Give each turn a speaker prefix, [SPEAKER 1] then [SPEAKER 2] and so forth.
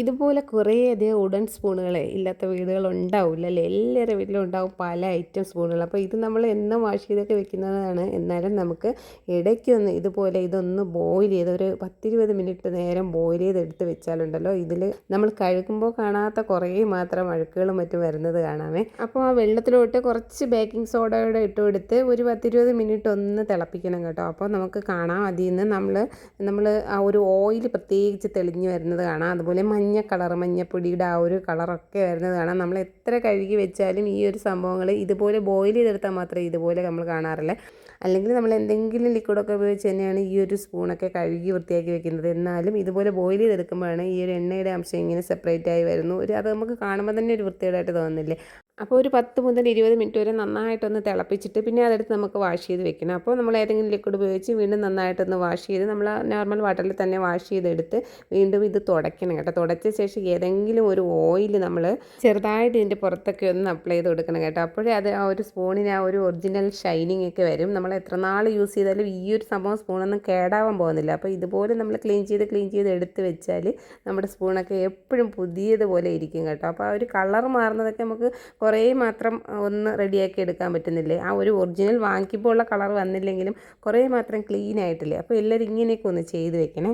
[SPEAKER 1] ഇതുപോലെ കുറേയധികം ഉടൻ സ്പൂണുകൾ ഇല്ലാത്ത വീടുകൾ ഉണ്ടാവില്ല അല്ലേ എല്ലാവരുടെ വീട്ടിലും ഉണ്ടാവും പല ഐറ്റം സ്പൂണുകൾ അപ്പോൾ ഇത് നമ്മൾ എന്നും വാഷ് ചെയ്തൊക്കെ വെക്കുന്നതാണ്. എന്നാലും നമുക്ക് ഇടയ്ക്കൊന്ന് ഇതുപോലെ ഇതൊന്ന് ബോയിൽ ചെയ്ത് ഒരു പത്തിരുപത് മിനിറ്റ് നേരം ബോയിൽ ചെയ്ത് എടുത്ത് വെച്ചാലുണ്ടല്ലോ ഇതിൽ നമ്മൾ കഴുകുമ്പോൾ കാണാത്ത കുറേ മാത്രം അഴുക്കുകളും മറ്റും വരുന്നത് കാണാമേ. അപ്പോൾ ആ വെള്ളത്തിലോട്ട് കുറച്ച് ബേക്കിംഗ് സോഡയുടെ ഇട്ട് കൊടുത്ത് ഒരു പത്തിരുപത് മിനിറ്റ് ഒന്ന് തിളപ്പിക്കണം കേട്ടോ. അപ്പോൾ നമുക്ക് കാണാം അതിൽ നിന്ന് നമ്മൾ നമ്മൾ ആ ഒരു ഓയിൽ പ്രത്യേകിച്ച് തെളിഞ്ഞു വരുന്നത് കാണാം. അതുപോലെ മഞ്ഞ കളർ മഞ്ഞപ്പൊടിയുടെ ആ ഒരു കളറൊക്കെ വരുന്നത് കാണാം. നമ്മൾ എത്ര കഴുകി വെച്ചാലും ഈ ഒരു സംഭവങ്ങൾ ഇതുപോലെ ബോയിൽ ചെയ്തെടുത്താൽ മാത്രമേ ഇതുപോലെ നമ്മൾ കാണാറില്ല. അല്ലെങ്കിൽ നമ്മൾ എന്തെങ്കിലും ലിക്വിഡൊക്കെ ഉപയോഗിച്ച് തന്നെയാണ് ഈ ഒരു സ്പൂണൊക്കെ കഴുകി വൃത്തിയാക്കി വെക്കുന്നത്. എന്നാലും ഇതുപോലെ ബോയിൽ ചെയ്തെടുക്കുമ്പോഴാണ് ഈ ഒരു എണ്ണയുടെ അംശം ഇങ്ങനെ സെപ്പറേറ്റ് ആയി വരുന്നു. ഒരു അത് നമുക്ക് കാണുമ്പോൾ തന്നെ ഒരു വൃത്തികേടായിട്ട് തോന്നുന്നില്ലേ? അപ്പോൾ ഒരു പത്ത് മുതൽ ഇരുപത് മിനിറ്റ് വരെ നന്നായിട്ടൊന്ന് തിളപ്പിച്ചിട്ട് പിന്നെ അതെടുത്ത് നമുക്ക് വാഷ് ചെയ്ത് വെക്കണം. അപ്പോൾ നമ്മൾ ഏതെങ്കിലും ലിക്വിഡ് ഉപയോഗിച്ച് വീണ്ടും നന്നായിട്ടൊന്ന് വാഷ് ചെയ്ത് നമ്മൾ നോർമൽ വാട്ടറിൽ തന്നെ വാഷ് ചെയ്തെടുത്ത് വീണ്ടും ഇത് തുടയ്ക്കണം കേട്ടോ. തുടച്ച ശേഷം ഏതെങ്കിലും ഒരു ഓയിൽ നമ്മൾ ചെറുതായിട്ട് ഇതിന്റെ പുറത്തൊക്കെ ഒന്ന് അപ്ലൈ ചെയ്ത് കൊടുക്കണം കേട്ടോ. അപ്പോഴേ അത് ആ ഒരു സ്പൂണിന് ആ ഒരു ഒറിജിനൽ ഷൈനിങ് ഒക്കെ വരും. നമ്മൾ എത്ര നാൾ യൂസ് ചെയ്താലും ഈ ഒരു സംഭവം സ്പൂണൊന്നും കേടാവാൻ പോകുന്നില്ല. അപ്പോൾ ഇതുപോലെ നമ്മൾ ക്ലീൻ ചെയ്ത് ക്ലീൻ ചെയ്ത് എടുത്ത് വെച്ചാൽ നമ്മുടെ സ്പൂണൊക്കെ എപ്പോഴും പുതിയതുപോലെ ഇരിക്കും കേട്ടോ. അപ്പോൾ ആ ഒരു കളർ മാറുന്നതൊക്കെ നമുക്ക് കുറേ മാത്രം ഒന്ന് റെഡിയാക്കി എടുക്കാൻ പറ്റുന്നില്ലേ? ആ ഒരു ഒറിജിനൽ വാങ്ങിക്കുമ്പോൾ ഉള്ള കളർ വന്നില്ലെങ്കിലും കുറേ മാത്രം ക്ലീൻ ആയിട്ടില്ലേ? അപ്പോൾ എല്ലാവരും ഇങ്ങനെയൊക്കെ ഒന്ന് ചെയ്ത് വെക്കണേ.